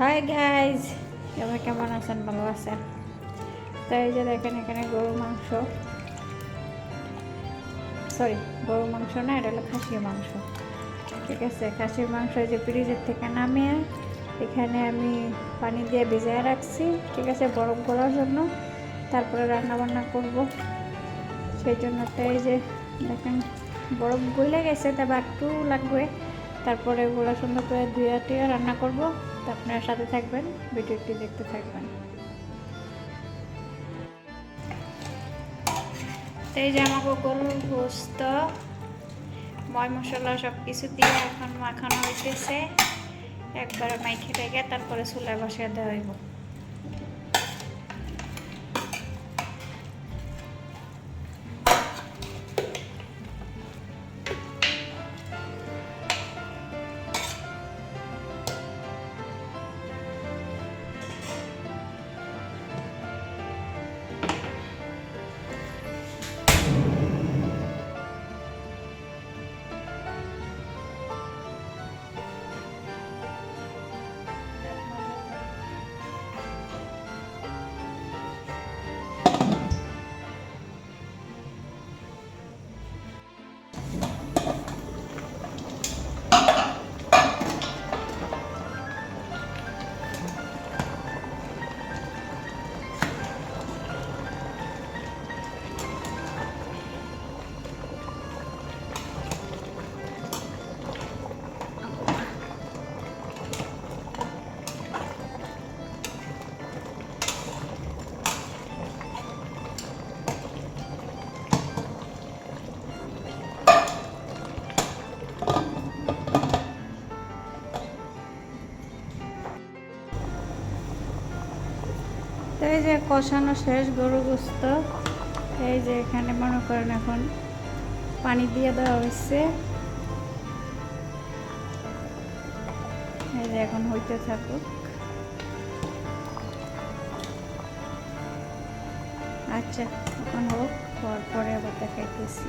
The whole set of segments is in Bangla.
হাই গাইজ সবাই কেমন আছেন? ভালো আছেন? তাই যে দেখেন, এখানে গরুর মাংস। সরি গরুর মাংস না, এটা হলো খাসির মাংস। ঠিক আছে, খাসির মাংস যে ফ্রিজের থেকে নামিয়ে, এখানে আমি পানি দিয়ে ভিজিয়ে রাখছি। ঠিক আছে বরফ করার জন্য। তারপরে রান্না বান্না করব। সেই জন্য তাই যে দেখেন বরফ গলে গেছে তবে একটু লাগবে। তারপরে ওগুলো সুন্দর করে ধুয়ে টুয়ে রান্না করব। তো আপনার সাথে থাকবেন, ভিডিওটি দেখতে থাকবেন। এই যে আমাকে গরুর গোস্ত, ময় মশলা সব কিছু দিয়ে এখন মাখানো হইতেছে। একবারে মাইখে রেখে তারপরে চুলায় বসিয়ে দেওয়া হইব। তো এই যে কষানো শেষ গরু গোস্ত। এই যে এখানে মনে করেন এখন পানি দিয়ে দেওয়া হয়েছে। এই যে এখন হইতে থাকুক। আচ্ছা এখন হোক পরে আবার দেখাইতেছি।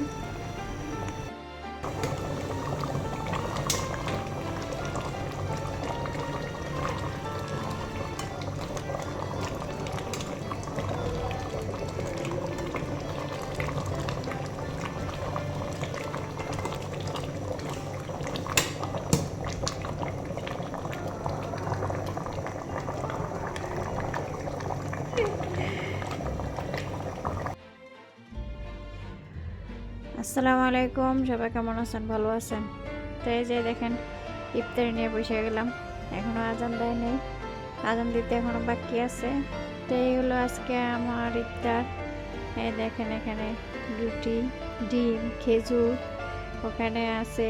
আসসালামু আলাইকুম, সবাই কেমন আছেন? ভালো আছেন? তো এই যে দেখেন, ইফতারি নিয়ে বসে গেলাম। এখনও আজান দেয় নেই। আজান দিতে এখনও বাকি আছে। তো এই হলো আজকে আমার ইফতার। এই দেখেন এখানে রুটি, ডিম, খেজুর। ওখানে আছে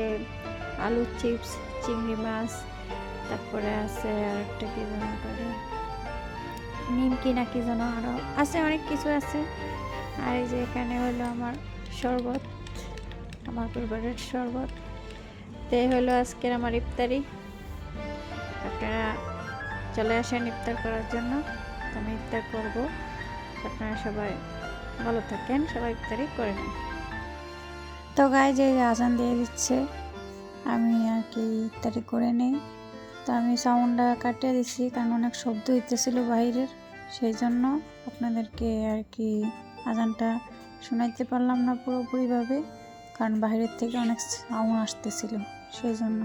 আলু চিপস, চিংড়ি মাছ। তারপরে আছে আর একটা কি যেন করে? নিমকি না কি যেন আরও আছে, অনেক কিছু আছে। আর এই যে এখানে হলো আমার শরবত। আমার ফেভারিট শরবত। তো এই হলো আজকের আমার ইফতারি। আপনারা চলে আসেন ইফতার করার জন্য। আমি ইফতার করব। আপনারা সবাই ভালো থাকেন, সবাই ইফতারি করে নেন। তো গায়ে যে আজান দিয়ে দিচ্ছে। আমি আর কি ইফতারি করে নেই। তো আমি সাউন্ডটা কাটিয়ে দিচ্ছি কারণ অনেক শব্দ হইতেছিল বাইরের। সেই জন্য আপনাদেরকে আর কি আজানটা শোনাইতে পারলাম না পুরোপুরিভাবে। কারণ বাইরের থেকে অনেক সাউন্ড আসতেছিল সেই জন্য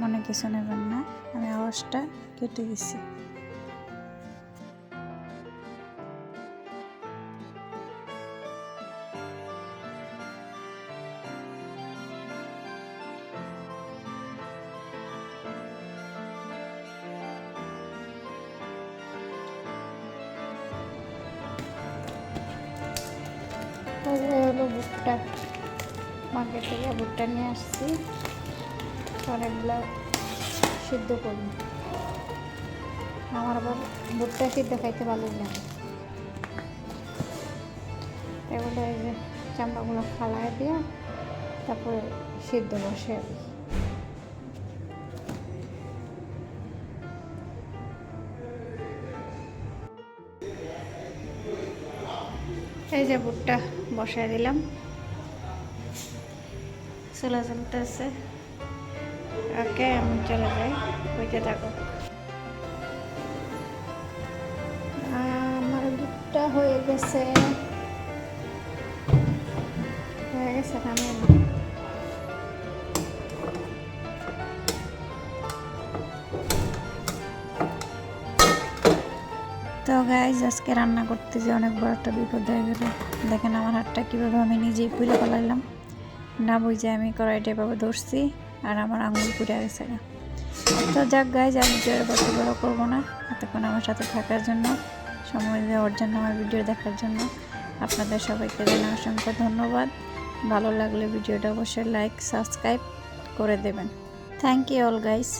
মনে কিছু নেবেন না। আমি আওয়াজটা কেটে দিছি। তারপরে হলো ভুট্টা মার্কেট থেকে ভুট্টা নিয়ে আসছি। অনেকগুলো সিদ্ধ করব আমার আবার ভুট্টা সিদ্ধ খাইতে ভালোই লাগে এগুলো এই যে চামড়াগুলো ফালাই দিয়ে তারপরে সিদ্ধ বসে এই যে ভুট্টা বসায় দিলাম। চলে চলতেছে ওকে আমি চলে যাই হইতে থাকো আমার দুধটা হয়ে গেছে হয়ে গেছে আমি তো গাইজ আজকে রান্না করতে যে অনেক বড় একটা বিপদ হয়ে গেল। দেখেন আমার হাতটা কীভাবে আমি নিজেই পুলে পালাইলাম না বুঝে আমি কড়াইটা এভাবে ধরছি আর আমার আঙুল পুড়ে গেছে না তো যাক গাইজ আমি ভিডিওর কত বড় করব না। এতক্ষণ আমার সাথে থাকার জন্য, সময় দেওয়ার জন্য, আমার ভিডিও দেখার জন্য আপনাদের সবাইকে জানা অসংখ্য ধন্যবাদ। ভালো লাগলে ভিডিওটা অবশ্যই লাইক সাবস্ক্রাইব করে দেবেন। Thank you all guys